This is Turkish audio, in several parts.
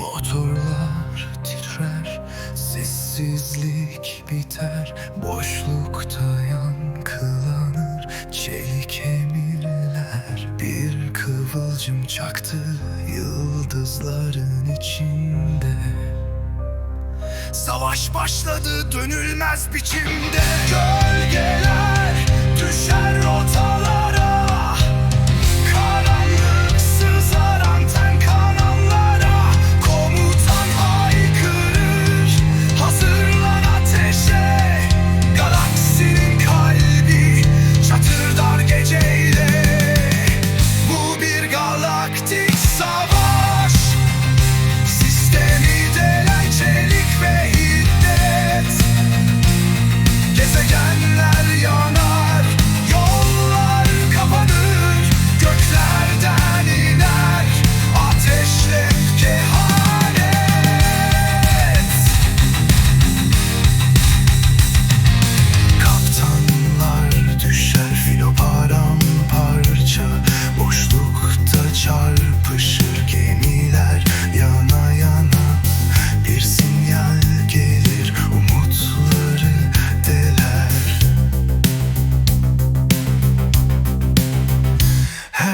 Motorlar titrer, sessizlik biter Boşlukta yankılanır çelik emirler. Bir kıvılcım çaktı yıldızların içinde. Savaş başladı dönülmez biçimde. Gör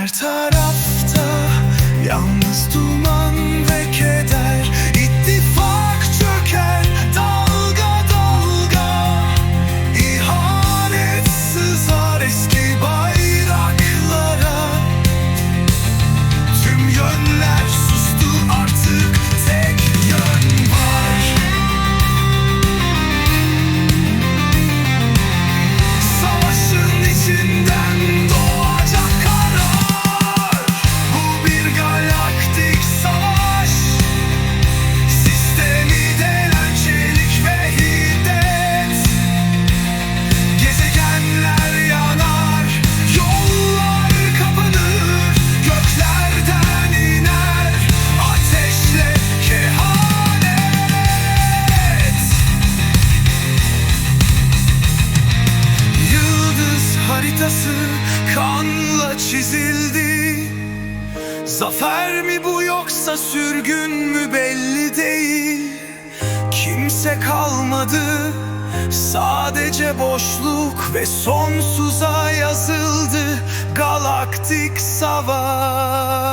her time. Kanla çizildi. Zafer mi bu yoksa sürgün mü belli değil. Kimse kalmadı. Sadece boşluk ve sonsuza yazıldı Galaktik savaş.